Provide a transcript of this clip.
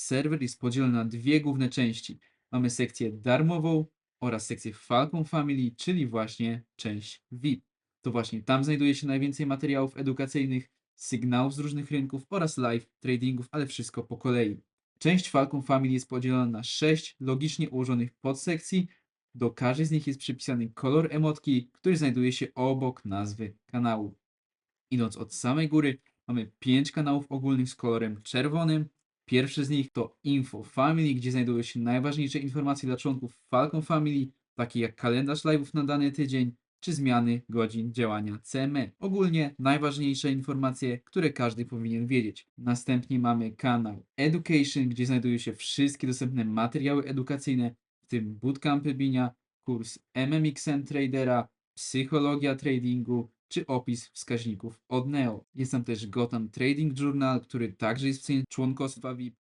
serwer jest podzielony na dwie główne części. Mamy sekcję darmową oraz sekcję Falcon Family, czyli właśnie część VIP. To właśnie tam znajduje się najwięcej materiałów edukacyjnych, sygnałów z różnych rynków oraz live tradingów, ale wszystko po kolei. Część Falcon Family jest podzielona na sześć logicznie ułożonych podsekcji. Do każdej z nich jest przypisany kolor emotki, który znajduje się obok nazwy kanału. Idąc od samej góry, mamy pięć kanałów ogólnych z kolorem czerwonym. Pierwszy z nich to Info Family, gdzie znajdują się najważniejsze informacje dla członków Falcon Family, takie jak kalendarz live'ów na dany tydzień, czy zmiany godzin działania CME. Ogólnie najważniejsze informacje, które każdy powinien wiedzieć. Następnie mamy kanał Education, gdzie znajdują się wszystkie dostępne materiały edukacyjne, w tym bootcampy Binia, kurs MMXN Tradera, psychologia tradingu, czy opis wskaźników od Neo. Jest tam też Gotham Trading Journal, który także jest w cenie członkostwa VIP